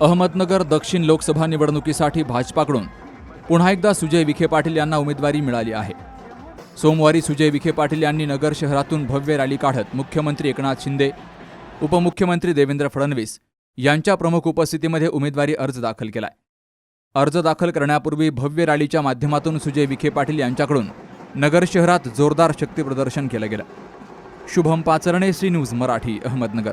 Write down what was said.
अहमदनगर दक्षिण लोकसभा निवडणुकीसाठी भाजपाकडून पुन्हा एकदा सुजय विखे पाटील यांना उमेदवारी मिळाली आहे. सोमवारी सुजय विखे पाटील यांनी नगर शहरातून भव्य रॅली काढत मुख्यमंत्री एकनाथ शिंदे उपमुख्यमंत्री देवेंद्र फडणवीस यांच्या प्रमुख उपस्थितीमध्ये उमेदवारी अर्ज दाखल केलाय. अर्ज दाखल करण्यापूर्वी भव्य रॅलीच्या माध्यमातून सुजय विखे पाटील यांच्याकडून नगर शहरात जोरदार शक्तीप्रदर्शन केलं गेलं. Shubham Pacharne C news Marathi Ahmednagar.